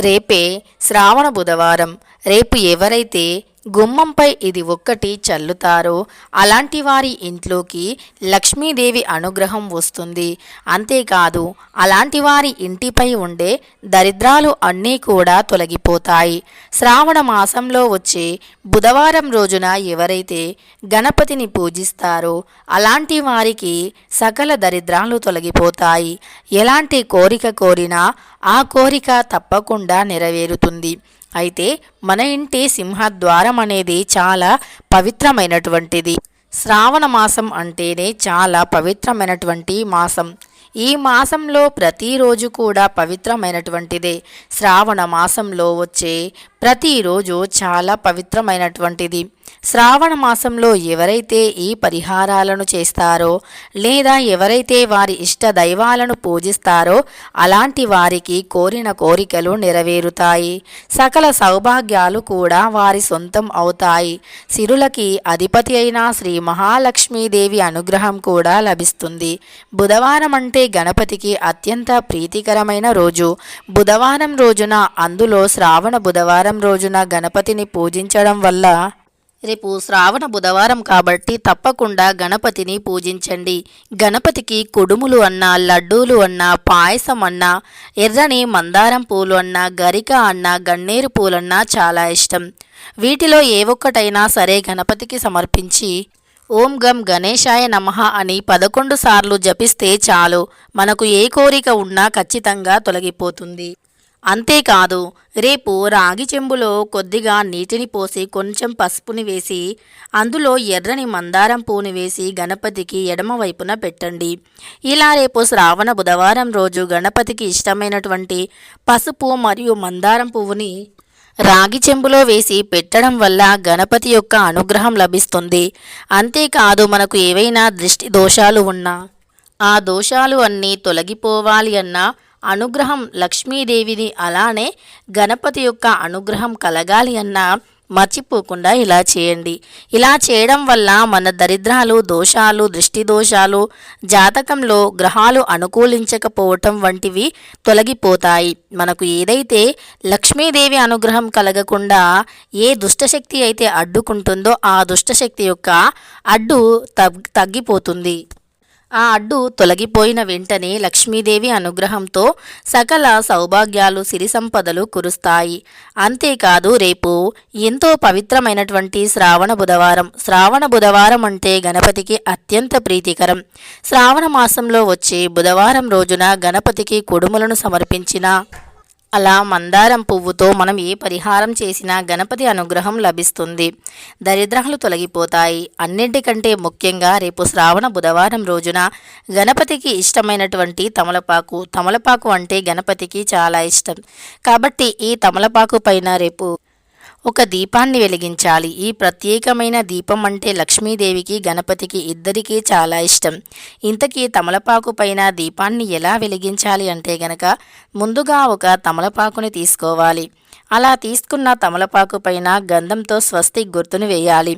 రేపే శ్రావణ బుధవారం. రేపు ఎవరైతే గుమ్మంపై ఇది ఒక్కటి చల్లుతారో. అలాంటి వారి ఇంట్లోకి లక్ష్మీదేవి అనుగ్రహం వస్తుంది. అంతేకాదు అలాంటి వారి ఇంటిపై ఉండే దరిద్రాలు అన్నీ కూడా తొలగిపోతాయి. శ్రావణ మాసంలో వచ్చే బుధవారం రోజున ఎవరైతే గణపతిని పూజిస్తారో అలాంటి వారికి సకల దరిద్రాలు తొలగిపోతాయి. ఎలాంటి కోరిక కోరినా ఆ కోరిక తప్పకుండా నెరవేరుతుంది. అయితే మన ఇంటి సింహద్వారం అనేది చాలా పవిత్రమైనటువంటిది. శ్రావణ మాసం అంటేనే చాలా పవిత్రమైనటువంటి మాసం. ఈ మాసంలో ప్రతిరోజు కూడా పవిత్రమైనటువంటిదే. శ్రావణ మాసంలో వచ్చే ప్రతిరోజు చాలా పవిత్రమైనటువంటిది. శ్రావణ మాసంలో ఎవరైతే ఈ పరిహారాలను చేస్తారో లేదా ఎవరైతే వారి ఇష్ట దైవాలను పూజిస్తారో అలాంటి వారికి కోరిన కోరికలు నెరవేరుతాయి. సకల సౌభాగ్యాలు కూడా వారి సొంతం అవుతాయి. సిరులకి అధిపతి అయిన శ్రీ మహాలక్ష్మీదేవి అనుగ్రహం కూడా లభిస్తుంది. బుధవారం అంటే గణపతికి అత్యంత ప్రీతికరమైన రోజు. బుధవారం రోజున అందులో శ్రావణ బుధవారం రోజున గణపతిని పూజించడం వల్ల రేపు శ్రావణ బుధవారం కాబట్టి తప్పకుండా గణపతిని పూజించండి. గణపతికి కుడుములు అన్నా లడ్డూలు అన్నా పాయసం అన్నా ఎర్రని మందారం పూలు అన్నా గరిక అన్నా గన్నేరు పూలన్నా చాలా ఇష్టం. వీటిలో ఏ ఒక్కటైనా సరే గణపతికి సమర్పించి ఓం గం గణేశాయ నమః అని పదకొండు సార్లు జపిస్తే చాలు. మనకు ఏ కోరిక ఉన్నా ఖచ్చితంగా తొలగిపోతుంది. అంతేకాదు రేపు రాగి చెంబులో కొద్దిగా నీటిని పోసి కొంచెం పసుపుని వేసి అందులో ఎర్రని మందారం పూని వేసి గణపతికి ఎడమవైపున పెట్టండి. ఇలా రేపు శ్రావణ బుధవారం రోజు గణపతికి ఇష్టమైనటువంటి పసుపు మరియు మందారం పువ్వుని రాగి చెంబులో వేసి పెట్టడం వల్ల గణపతి యొక్క అనుగ్రహం లభిస్తుంది. అంతేకాదు మనకు ఏవైనా దృష్టి దోషాలు ఉన్నా ఆ దోషాలు అన్నీ తొలగిపోవాలి అన్నా అనుగ్రహం లక్ష్మీదేవిని అలానే గణపతి యొక్క అనుగ్రహం కలగాలి అన్నా మర్చిపోకుండా ఇలా చేయండి. ఇలా చేయడం వల్ల మన దరిద్రాలు దోషాలు దృష్టి దోషాలు జాతకంలో గ్రహాలు అనుకూలించకపోవటం వంటివి తొలగిపోతాయి. మనకు ఏదైతే లక్ష్మీదేవి అనుగ్రహం కలగకుండా ఏ దుష్టశక్తి అయితే అడ్డుకుంటుందో ఆ దుష్టశక్తి యొక్క అడ్డు తగ్ తగ్గిపోతుంది. ఆ అడ్డు తొలగిపోయిన వెంటనే లక్ష్మీదేవి అనుగ్రహంతో సకల సౌభాగ్యాలు సిరి సంపదలు కురుస్తాయి. అంతేకాదు రేపు ఎంతో పవిత్రమైనటువంటి శ్రావణ బుధవారం. శ్రావణ బుధవారం అంటే గణపతికి అత్యంత ప్రీతికరం. శ్రావణ మాసంలో వచ్చే బుధవారం రోజున గణపతికి కుడుములను సమర్పించిన అలా మందారం పువ్వుతో మనం ఏ పరిహారం చేసినా గణపతి అనుగ్రహం లభిస్తుంది. దరిద్రాలు తొలగిపోతాయి. అన్నింటికంటే ముఖ్యంగా రేపు శ్రావణ బుధవారం రోజున గణపతికి ఇష్టమైనటువంటి తమలపాకు. తమలపాకు అంటే గణపతికి చాలా ఇష్టం. కాబట్టి ఈ తమలపాకు పైన రేపు ఒక దీపాన్ని వెలిగించాలి. ఈ ప్రత్యేకమైన దీపం అంటే లక్ష్మీదేవికి గణపతికి ఇద్దరికీ చాలా ఇష్టం. ఇంతకీ తమలపాకు పైన దీపాన్ని ఎలా వెలిగించాలి అంటే గనక ముందుగా ఒక తమలపాకుని తీసుకోవాలి. అలా తీసుకున్న తమలపాకు పైన గంధంతో స్వస్తిక్ గుర్తును వేయాలి.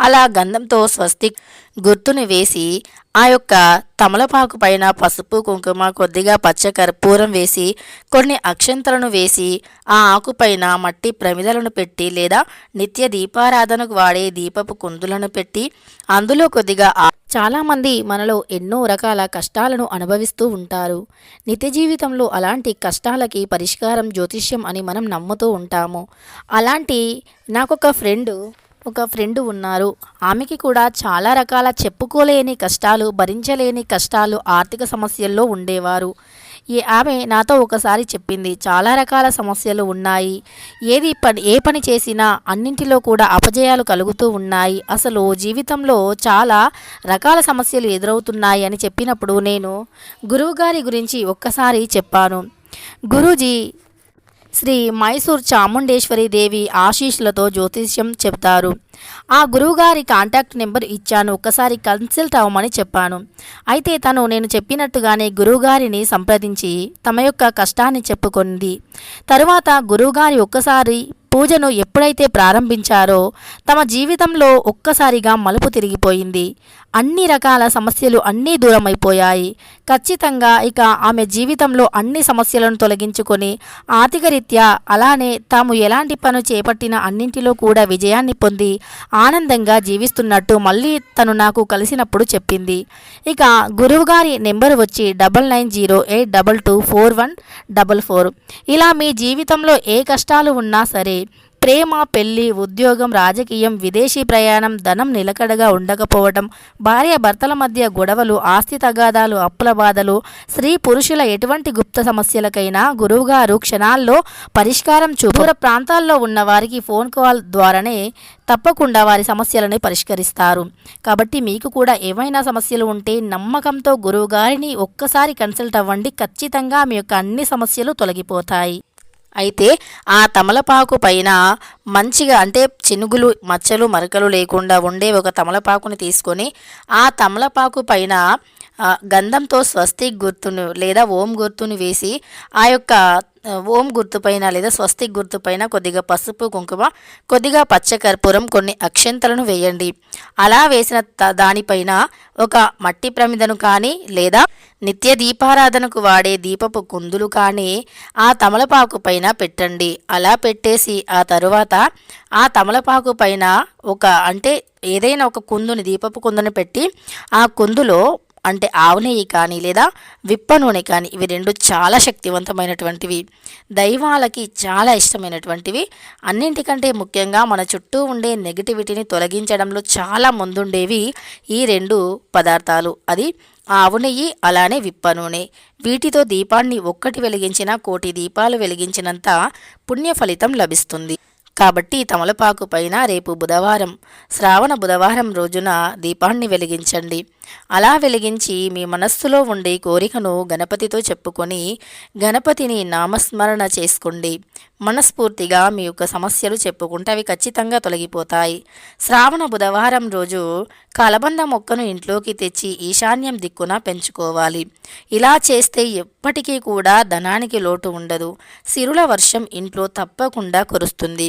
అలా గంధంతో స్వస్తిక్ గుర్తును వేసి ఆ యొక్క తమలపాకు పైన పసుపు కుంకుమ కొద్దిగా పచ్చ కర్పూరం వేసి కొన్ని అక్షంతలను వేసి ఆ ఆకుపైన మట్టి ప్రమిదలను పెట్టి లేదా నిత్య దీపారాధనకు వాడే దీపపు కుందులను పెట్టి అందులో కొద్దిగా ఆ- చాలామంది మనలో ఎన్నో రకాల కష్టాలను అనుభవిస్తూ ఉంటారు. నిత్య జీవితంలో అలాంటి కష్టాలకి పరిష్కారం జ్యోతిష్యం అని మనం నమ్ముతూ ఉంటాము. అలాంటి నాకొక ఫ్రెండ్ ఒక ఫ్రెండ్ ఉన్నారు. ఆమెకి కూడా చాలా రకాల చెప్పుకోలేని కష్టాలు భరించలేని కష్టాలు ఆర్థిక సమస్యల్లో ఉండేవారు. ఈ ఆమె నాతో ఒకసారి చెప్పింది. చాలా రకాల సమస్యలు ఉన్నాయి. ఏది పని ఏ పని చేసినా అన్నింటిలో కూడా అపజయాలు కలుగుతూ ఉన్నాయి. అసలు జీవితంలో చాలా రకాల సమస్యలు ఎదురవుతున్నాయి అని చెప్పినప్పుడు నేను గురువుగారి గురించి ఒక్కసారి చెప్పాను. గురూజీ శ్రీ మైసూర్ చాముండేశ్వరి దేవి ఆశీస్సులతో జ్యోతిష్యం చెప్తారు. ఆ గురువుగారి కాంటాక్ట్ నెంబర్ ఇచ్చాను. ఒక్కసారి కన్సల్ట్ అవ్వమని చెప్పాను. అయితే తను నేను చెప్పినట్టుగానే గురువుగారిని సంప్రదించి తమ యొక్క కష్టాన్ని చెప్పుకుంది. తరువాత గురువుగారి ఒక్కసారి పూజను ఎప్పుడైతే ప్రారంభించారో తమ జీవితంలో ఒక్కసారిగా మలుపు తిరిగిపోయింది. అన్ని రకాల సమస్యలు అన్నీ దూరమైపోయాయి. ఖచ్చితంగా ఇక ఆమె జీవితంలో అన్ని సమస్యలను తొలగించుకొని ఆర్థికరీత్యా అలానే తాము ఎలాంటి పను చేపట్టిన అన్నింటిలో కూడా విజయాన్ని పొంది ఆనందంగా జీవిస్తున్నట్టు మళ్ళీ తను నాకు కలిసినప్పుడు చెప్పింది. ఇక గురువుగారి నెంబర్ వచ్చి double nine zero eight double two four one double four. ఇలా మీ జీవితంలో ఏ కష్టాలు ఉన్నా సరే ప్రేమ పెళ్ళి ఉద్యోగం రాజకీయం విదేశీ ప్రయాణం ధనం నిలకడగా ఉండకపోవడం భార్య భర్తల మధ్య గొడవలు ఆస్తి తగాదాలు అప్పుల బాధలు స్త్రీ పురుషుల ఎటువంటి గుప్త సమస్యలకైనా గురువుగారు క్షణాల్లో పరిష్కారం చూపుర ప్రాంతాల్లో ఉన్న వారికి ఫోన్ కాల్ ద్వారానే తప్పకుండా వారి సమస్యలను పరిష్కరిస్తారు. కాబట్టి మీకు కూడా ఏమైనా సమస్యలు ఉంటే నమ్మకంతో గురువుగారిని ఒక్కసారి కన్సల్ట్ అవ్వండి. ఖచ్చితంగా మీ యొక్క అన్ని సమస్యలు తొలగిపోతాయి. అయితే ఆ తమలపాకు పైన మంచిగా అంటే చినుగులు మచ్చలు మరకలు లేకుండా ఉండే ఒక తమలపాకుని తీసుకొని ఆ తమలపాకు పైన గంధంతో స్వస్తిక్ గుర్తును లేదా ఓం గుర్తును వేసి ఆ యొక్క ఓం గుర్తుపైన లేదా స్వస్తిక్ గుర్తుపైన కొద్దిగా పసుపు కుంకుమ కొద్దిగా పచ్చకర్పూరం కొన్ని అక్షంతలను వేయండి. అలా వేసిన త- దానిపైన ఒక మట్టి ప్రమిదను కానీ లేదా నిత్య దీపారాధనకు వాడే దీపపు కుందులు కానీ ఆ తమలపాకు పైన పెట్టండి. అలా పెట్టేసి ఆ తరువాత ఆ తమలపాకు పైన ఒక అంటే ఏదైనా ఒక కుందుని దీపపు కుందుని పెట్టి ఆ కుందులో అంటే ఆవు నెయ్యి కానీ లేదా విప్ప నూనె కానీ ఇవి రెండు చాలా శక్తివంతమైనటువంటివి. దైవాలకి చాలా ఇష్టమైనటువంటివి. అన్నింటికంటే ముఖ్యంగా మన చుట్టూ ఉండే నెగిటివిటీని తొలగించడంలో చాలా ముందుండేవి ఈ రెండు పదార్థాలు. అది ఆవు నెయ్యి అలానే విప్ప నూనె. వీటితో దీపాన్ని ఒక్కటి వెలిగించిన కోటి దీపాలు వెలిగించినంత పుణ్య ఫలితం లభిస్తుంది. కాబట్టి తమలపాకు పైన రేపు బుధవారం శ్రావణ బుధవారం రోజున దీపాన్ని వెలిగించండి. అలా వెలిగించి మీ మనస్సులో ఉండే కోరికను గణపతితో చెప్పుకొని గణపతిని నామస్మరణ చేసుకోండి. మనస్ఫూర్తిగా మీ యొక్క సమస్యలు చెప్పుకుంటే అవి ఖచ్చితంగా తొలగిపోతాయి. శ్రావణ బుధవారం రోజు కలబంద మొక్కను ఇంట్లోకి తెచ్చి ఈశాన్యం దిక్కున పెంచుకోవాలి. ఇలా చేస్తే ఎప్పటికీ కూడా ధనానికి లోటు ఉండదు. సిరుల వర్షం ఇంట్లో తప్పకుండా కురుస్తుంది.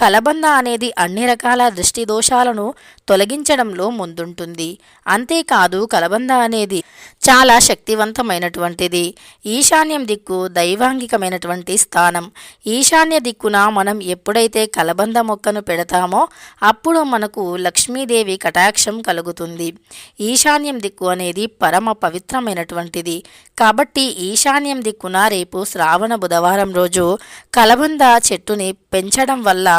కలబంద అనేది అన్ని రకాల దృష్టి దోషాలను తొలగించడంలో ముందుంటుంది. అంతేకాదు కలబంద అనేది చాలా శక్తివంతమైనటువంటిది. ఈశాన్యం దిక్కు దైవాంగికమైనటువంటి స్థానం. ఈశాన్య దిక్కున మనం ఎప్పుడైతే కలబంద మొక్కను పెడతామో అప్పుడు మనకు లక్ష్మీదేవి కటాక్షం కలుగుతుంది. ఈశాన్యం దిక్కు అనేది పరమ పవిత్రమైనటువంటిది. కాబట్టి ఈశాన్యం దిక్కున రేపు శ్రావణ బుధవారం రోజు కలబంద చెట్టుని పెంచడం వల్ల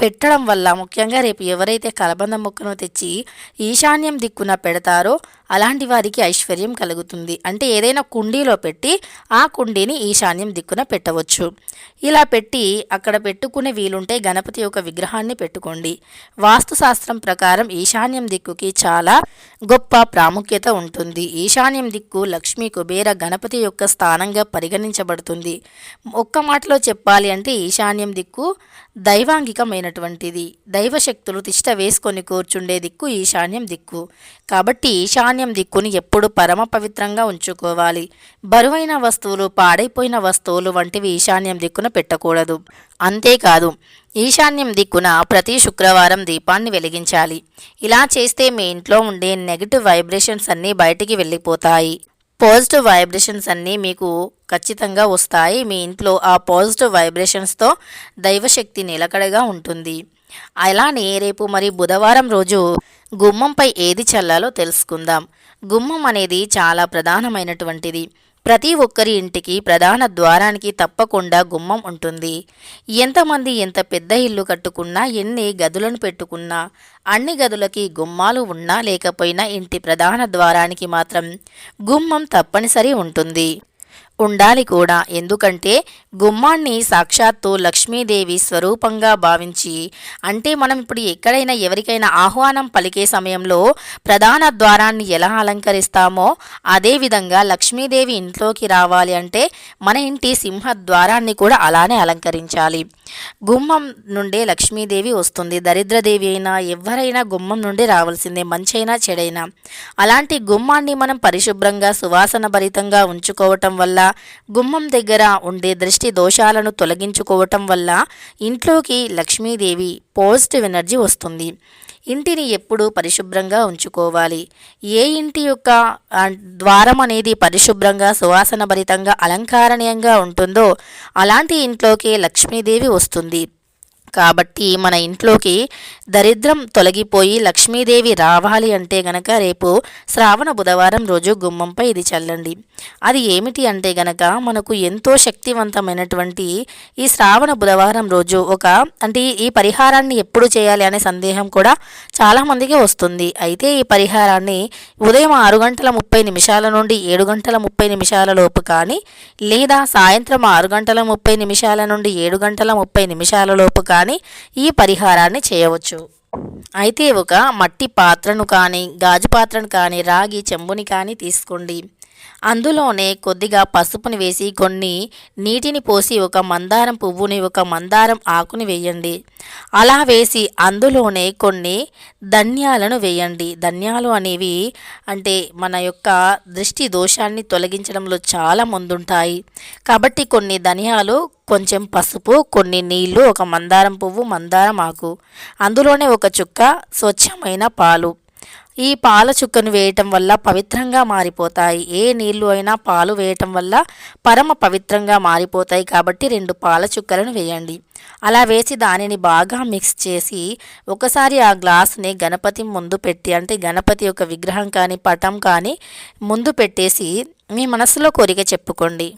పెట్టడం వల్ల ముఖ్యంగా రేపు ఎవరైతే కలబంద మొక్కను తెచ్చి ఈశాన్యం దిక్కున పెడతారో అలాంటి వారికి ఐశ్వర్యం కలుగుతుంది. అంటే ఏదైనా కుండీలో పెట్టి ఆ కుండీని ఈశాన్యం దిక్కున పెట్టవచ్చు. ఇలా పెట్టి అక్కడ పెట్టుకునే వీలుంటే గణపతి యొక్క విగ్రహాన్ని పెట్టుకోండి. వాస్తుశాస్త్రం ప్రకారం ఈశాన్యం దిక్కుకి చాలా గొప్ప ప్రాముఖ్యత ఉంటుంది. ఈశాన్యం దిక్కు లక్ష్మీ కుబేర గణపతి యొక్క స్థానంగా పరిగణించబడుతుంది. ఒక్క మాటలో చెప్పాలి అంటే ఈశాన్యం దిక్కు దైవాంగికమైన ఉన్నటువంటిది. దైవశక్తులు తిష్ట వేసుకొని కూర్చుండే దిక్కు ఈశాన్యం దిక్కు. కాబట్టి ఈశాన్యం దిక్కుని ఎప్పుడు పరమ పవిత్రంగా ఉంచుకోవాలి. బరువైన వస్తువులు పాడైపోయిన వస్తువులు వంటివి ఈశాన్యం దిక్కున పెట్టకూడదు. అంతేకాదు ఈశాన్యం దిక్కున ప్రతి శుక్రవారం దీపాన్ని వెలిగించాలి. ఇలా చేస్తే మీ ఇంట్లో ఉండే నెగిటివ్ వైబ్రేషన్స్ అన్నీ బయటికి వెళ్ళిపోతాయి. పాజిటివ్ వైబ్రేషన్స్ అన్నీ మీకు ఖచ్చితంగా వస్తాయి. మీ ఇంట్లో ఆ పాజిటివ్ వైబ్రేషన్స్తో దైవశక్తి నిలకడగా ఉంటుంది. అలానే రేపు మరి బుధవారం రోజు గుమ్మంపై ఏది చల్లాలో తెలుసుకుందాం. గుమ్మం అనేది చాలా ప్రధానమైనటువంటిది. ప్రతి ఒక్కరి ఇంటికి ప్రధాన ద్వారానికి తప్పకుండా గుమ్మం ఉంటుంది. ఎంతమంది ఎంత పెద్ద ఇల్లు కట్టుకున్నా ఎన్ని గదులను పెట్టుకున్నా అన్ని గదులకి గుమ్మాలు ఉన్నా లేకపోయినా ఇంటి ప్రధాన ద్వారానికి మాత్రం గుమ్మం తప్పనిసరి ఉంటుంది. ఉండాలి కూడా. ఎందుకంటే గుమ్మాన్ని సాక్షాత్తు లక్ష్మీదేవి స్వరూపంగా భావించి అంటే మనం ఇప్పుడు ఎక్కడైనా ఎవరికైనా ఆహ్వానం పలికే సమయంలో ప్రధాన ద్వారాన్ని ఎలా అలంకరిస్తామో అదేవిధంగా లక్ష్మీదేవి ఇంట్లోకి రావాలి అంటే మన ఇంటి సింహ ద్వారాన్ని కూడా అలానే అలంకరించాలి. గుమ్మం నుండే లక్ష్మీదేవి వస్తుంది. దరిద్రదేవి అయినా ఎవరైనా గుమ్మం నుండి రావాల్సిందే మంచైనా చెడైనా. అలాంటి గుమ్మాన్ని మనం పరిశుభ్రంగా సువాసన భరితంగా ఉంచుకోవటం వల్ల గుమ్మం దగ్గర ఉండే దృష్టి దోషాలను తొలగించుకోవటం వల్ల ఇంట్లోకి లక్ష్మీదేవి పాజిటివ్ ఎనర్జీ వస్తుంది. ఇంటిని ఎప్పుడూ పరిశుభ్రంగా ఉంచుకోవాలి. ఏ ఇంటి యొక్క ద్వారం అనేది పరిశుభ్రంగా సువాసన భరితంగా అలంకారణీయంగా ఉంటుందో అలాంటి ఇంట్లోకి లక్ష్మీదేవి వస్తుంది. కాబట్టి మన ఇంట్లోకి దరిద్రం తొలగిపోయి లక్ష్మీదేవి రావాలి అంటే గనక రేపు శ్రావణ బుధవారం రోజు గుమ్మంపై ఇది చల్లండి. అది ఏమిటి అంటే గనక మనకు ఎంతో శక్తివంతమైనటువంటి ఈ శ్రావణ బుధవారం రోజు ఒక అంటే ఈ పరిహారాన్ని ఎప్పుడు చేయాలి అనే సందేహం కూడా చాలామందికి వస్తుంది. అయితే ఈ పరిహారాన్ని ఉదయం ఆరు గంటల ముప్పై నిమిషాల నుండి ఏడు గంటల ముప్పై నిమిషాల లోపు కానీ లేదా సాయంత్రం ఆరు గంటల ముప్పై నిమిషాల నుండి ఏడు గంటల ముప్పై నిమిషాల లోపు కానీ కానీ ఈ పరిహారాన్ని చేయవచ్చు. అయితే ఒక మట్టి పాత్రను కానీ గాజు పాత్రను కానీ రాగి చెంబుని కానీ తీసుకోండి. అందులోనే కొద్దిగా పసుపుని వేసి కొన్ని నీటిని పోసి ఒక మందారం పువ్వుని ఒక మందారం ఆకుని వేయండి. అలా వేసి అందులోనే కొన్ని ధన్యాలను వేయండి. ధన్యాలు అనేవి అంటే మన యొక్క దృష్టి దోషాన్ని తొలగించడంలో చాలా ముందుంటాయి. కాబట్టి కొన్ని ధనియాలు కొంచెం పసుపు కొన్ని నీళ్ళు ఒక మందారం పువ్వు మందారం ఆకు. అందులోనే ఒక చుక్క స్వచ్ఛమైన పాలు. ఈ పాల చుక్కను వేయటం వల్ల పవిత్రంగా మారిపోతాయి. ఏ నీళ్ళు అయినా పాలు వేయటం వల్ల పరమ పవిత్రంగా మారిపోతాయి కాబట్టి రెండు పాల చుక్కలను వేయండి. అలా వేసి దానిని బాగా మిక్స్ చేసి ఒకసారి ఆ గ్లాస్ని గణపతి ముందు పెట్టి అంటే గణపతి యొక్క విగ్రహం కానీ పటం కానీ ముందు పెట్టేసి మీ మనసులో కోరిక చెప్పుకోండి.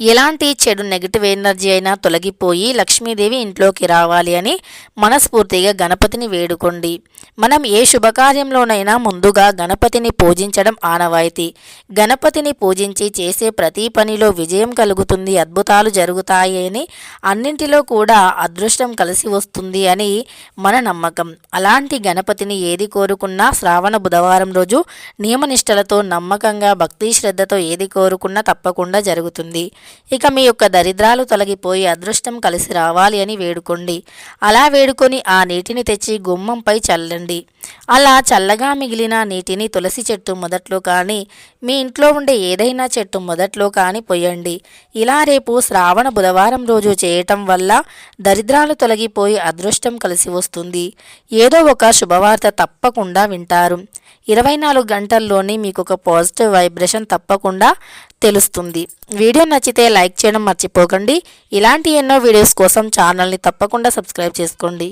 ఎలాంటి చెడు నెగిటివ్ ఎనర్జీ అయినా తొలగిపోయి లక్ష్మీదేవి ఇంట్లోకి రావాలి అని మనస్ఫూర్తిగా గణపతిని వేడుకోండి. మనం ఏ శుభకార్యంలోనైనా ముందుగా గణపతిని పూజించడం ఆనవాయితీ. గణపతిని పూజించి చేసే ప్రతి పనిలో విజయం కలుగుతుంది అద్భుతాలు జరుగుతాయి అని అన్నింటిలో కూడా అదృష్టం కలిసి వస్తుంది అని మన నమ్మకం. అలాంటి గణపతిని ఏది కోరుకున్నా శ్రావణ బుధవారం రోజు నియమనిష్టలతో నమ్మకంగా భక్తి శ్రద్ధతో ఏది కోరుకున్నా తప్పకుండా జరుగుతుంది. ఇక మీ యొక్క దరిద్రాలు తొలగిపోయి అదృష్టం కలిసి రావాలి అని వేడుకోండి. అలా వేడుకొని ఆ నీటిని తెచ్చి గుమ్మంపై చల్లండి. అలా చల్లగా మిగిలిన నీటిని తులసి చెట్టు మొదట్లో కానీ మీ ఇంట్లో ఉండే ఏదైనా చెట్టు మొదట్లో కానీ పొయ్యండి. ఇలా రేపు శ్రావణ బుధవారం రోజు చేయటం వల్ల దరిద్రాలు తొలగిపోయి అదృష్టం కలిసి వస్తుంది. ఏదో ఒక శుభవార్త తప్పకుండా వింటారు. ఇరవై నాలుగు గంటల్లోనే మీకు ఒక పాజిటివ్ వైబ్రేషన్ తప్పకుండా తెలుస్తుంది. వీడియో నచ్చితే లైక్ చేయడం మర్చిపోకండి. ఇలాంటి ఎన్నో వీడియోస్ కోసం ఛానల్ని తప్పకుండా సబ్స్క్రైబ్ చేసుకోండి.